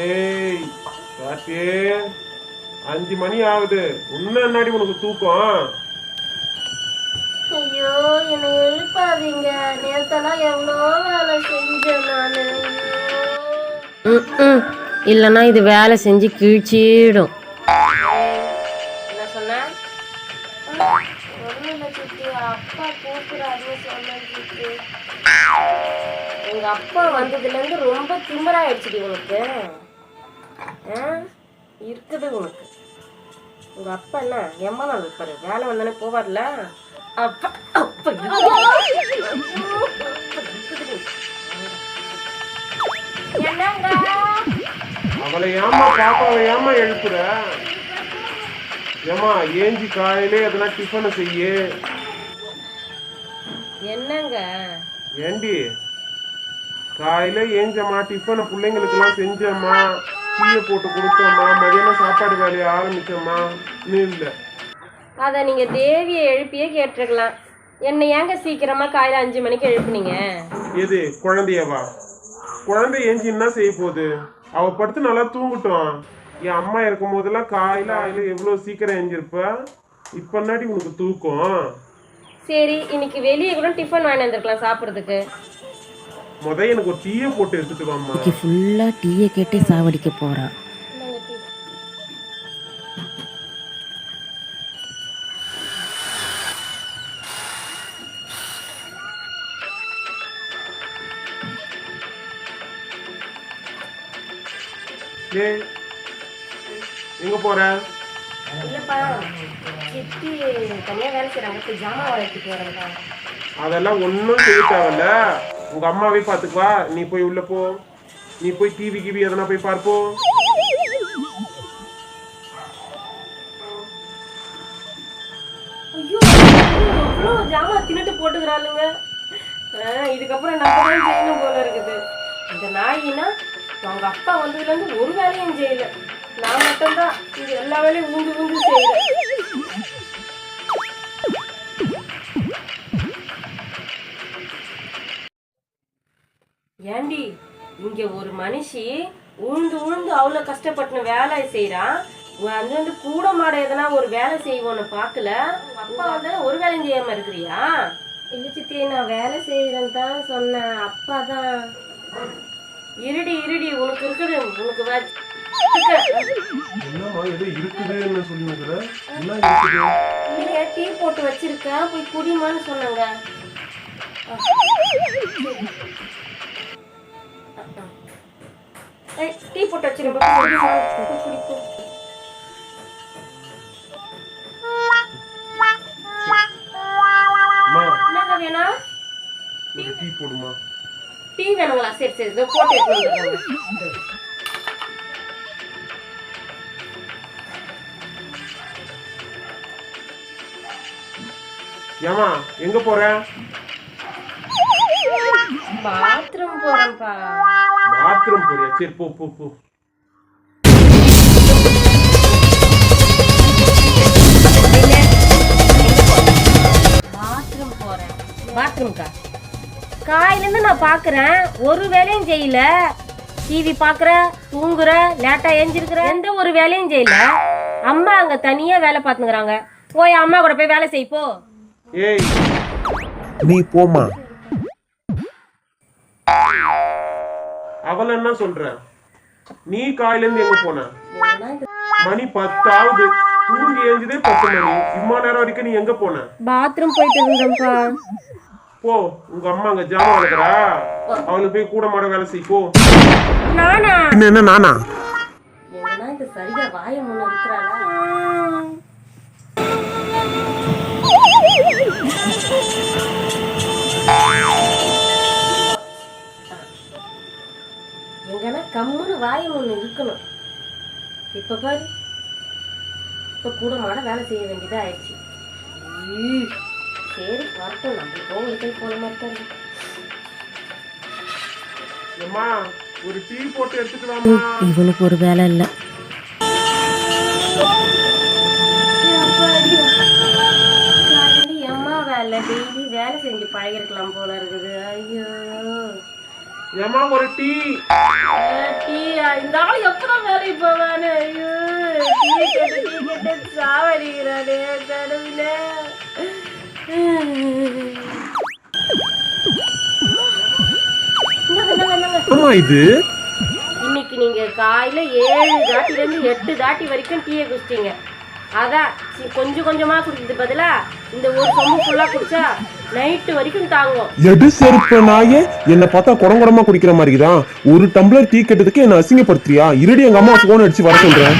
ஏய் கார்த்தி அஞ்சு மணி ஆகுது. இன்னும் என்னடி உனக்கு தூக்கம்? ஐயோ என்னை எழுப்பாதீங்க. நேத்தெல்லாம் எவ்வளோ வேலை செஞ்சேன் நான். இல்லைன்னா இது வேலை செஞ்சு கிழிச்சிடும். என்ன சொன்ன? அப்பா கூப்பிடாதுன்னு சொன்னேன். உங்க அப்பா வந்ததுலேருந்து ரொம்ப திமிராயிடுச்சுடி உனக்கு. ஆ? இருக்குது உனக்கு. உங்க அப்பா என்ன எம்மா நாள் இருப்பாரு வேலை வந்தானே போவார்ல? அப்பா அப்பா என்னங்க? அவளை ஏமா பாப்பாவை ஏமா எழுப்புற? ஏமா ஏஞ்சி காலையிலே எதனா டிஃபனை செய்யு. என்னங்க? ஏண்டி? காலையில ஏஞ்சம்மா டிஃபனை பிள்ளைங்களுக்கெல்லாம் செஞ்சம்மா. டீயை போட்டு கொடுத்தம்மா. மதியானம் சாப்பாடு வேலையை ஆரம்பிச்சம்மா. இன்னும் இல்லை. அதை நீங்க தேவியை எழுப்பியே கேட்டிருக்கலாம். என்னை ஏங்க சீக்கிரமா காலையில அஞ்சு மணிக்கு எழுப்புனீங்க? எது? குழந்தையவா? குழந்தை ஏஞ்சி என்ன செய்ய போகுது. அவ படுத்து நல்லா தூங்கட்டும். என் அம்மா இருக்கும் போதெல்லாம் காலையில ஆயில எவ்வளவு சீக்கிரம் எஞ்சிருப்ப இப்ப நாடி உனக்கு தூக்கம்? சரி இன்னைக்கு வெளியே கூட டிஃபன் வாங்கி வந்திருக்கலாம் சாப்பிட்றதுக்கு. முத எனக்கு ஒரு டீயை போட்டு எடுத்துட்டு வாம்மா. இன்னைக்கு ஃபுல்லாக டீயை கேட்டே சாவடிக்க போகிறான் ஏய் எங்க போற? இல்லப்பா சித்தி தனியா வேலை செய்யறாங்க போய் ஜாமான் வளர்த்துட்டு வரேன்ப்பா அதெல்லாம் ஒன்றும் செய்ய தேவையில்ல. உங்க அம்மாவே பாத்துக்குவா. நீ போய் உள்ள போ. நீ போய் டிவி கிவி எதனா போய் பார்ப்போம் ஐயோ தின்னுட்டு போட்டுக்கிறாளுங்க. இதுக்கப்புறம் நம்ம தான் செய்யணும் போல இருக்குது. இந்த நாயினா அவங்க அப்பா வந்ததுலேருந்து ஒரு வேலையும் செய்யல. நான் மட்டும்தான் இது எல்லா வேலையும் ஊந்து ஊந்து செய்யல ஏண்டி இங்க ஒரு மனுஷி உழுந்து உழுந்து அவ்வளோ கஷ்டப்பட்டு வேலை செய்கிறான் வந்து வந்து கூட மாட எதனா ஒரு வேலை செய்வோன்னு பார்க்கல. அப்பா வந்து ஒரு வேலையும் செய்யாம இருக்கிறியா? இல்லை சித்தி நான் வேலை செய்கிறேன்னு தான் சொன்னேன். அப்பா தான். இருடி இருடி உனக்கு இருக்குது உனக்கு வே- என்னம்மா ஏதோ இருக்குதுன்னு சொல்லி என்ன இருக்குது? இல்லையா டீ போட்டு வச்சிருக்கேன். போய் குடிமான்னு சொன்னாங்க. ஏய், டீ போட்டு வச்சிருக்கேன் போய் குடி, போ. அம்மா என்னங்க வேணாம்? டீ போடுமா? டீ வேணுங்களா? சரி சரி இதோ போட்டு. ஏமா எங்க போற? பாத்ரூம் போறேன்ப்பா. பாத்ரூம் போறியா? சரி போ போ போ. பாத்ரூம் போறேன். பாத்ரூம்க்கா? காலையிலேருந்து நான் பார்க்குறேன் ஒரு வேலையும் செய்யல. டிவி பார்க்குற தூங்குற லேட்டாக ஏஞ்சிருக்கிற. எந்த ஒரு வேலையும் செய்யல. அம்மா அங்கே தனியாக வேலை பார்த்துக்கிறாங்க போய் அம்மா கூட போய் வேலை செய் போ. ஏய். நீ போமா அவள என்ன சொல்ற நீ காலையில இருந்து எங்க போன? மணி பத்தாவது. தூங்கி ஏஞ்சதே பத்து மணி. இம்மா நேரம் வரைக்கும் நீ எங்க போன? பாத்ரூம் போயிட்டு இருந்தேன்ப்பா போ உங்க அம்மா அங்க ஜாமான் வளர்க்குறா அவளுக்கு போய் கூட மாட வேலை செய் போ. நானா? என்ன நானா? சரியா வாய முன்ன இருக்கிறாளா? வாய முன்ன இருக்கணும் இப்ப பாரு. இப்ப கூட மாட வேலை செய்ய வேண்டியதா ஆயிடுச்சு. சரி வரட்டும். நம்ம கோவிலுக்கு போன மாதிரி தான். அம்மா ஒரு டீ போட்டு எடுத்துட்டு வாமா இவனுக்கு ஒரு வேலை இல்லை. அம்மா வேலை டெய்லி வேலை செஞ்சு பழகிருக்கலாம் போல இருக்குது. ஐயோ. ஏமா ஒரு டீ. டீயா இந்த ஆள் எப்பதான் வேலைக்கு போவானு? ஐயோ டீ கேட்டு டீ கேட்டு சாவடிக்கிறானே கடவுளே. இது? இன்னைக்கு நீங்க காலையில ஏழு தாட்டில இருந்து எட்டு தாட்டி வரைக்கும் டீயை குடிச்சிட்டீங்க. அதான் கொஞ்சம் கொஞ்சமா குடிக்கிறது பதிலா இந்த ஒரு சொம்பு ஃபுல்லா குடிச்சா நைட்டு வரைக்கும் தாங்கும். எடு செருப்ப நாயே என்ன பார்த்தா குடங்குடமா குடிக்கிற மாதிரி தான் ஒரு டம்ளர் டீ கெட்டதுக்கு என்ன அசிங்கப்படுத்துறியா? இருடி எங்க அம்மா போன் அடிச்சு வர சொல்றேன்.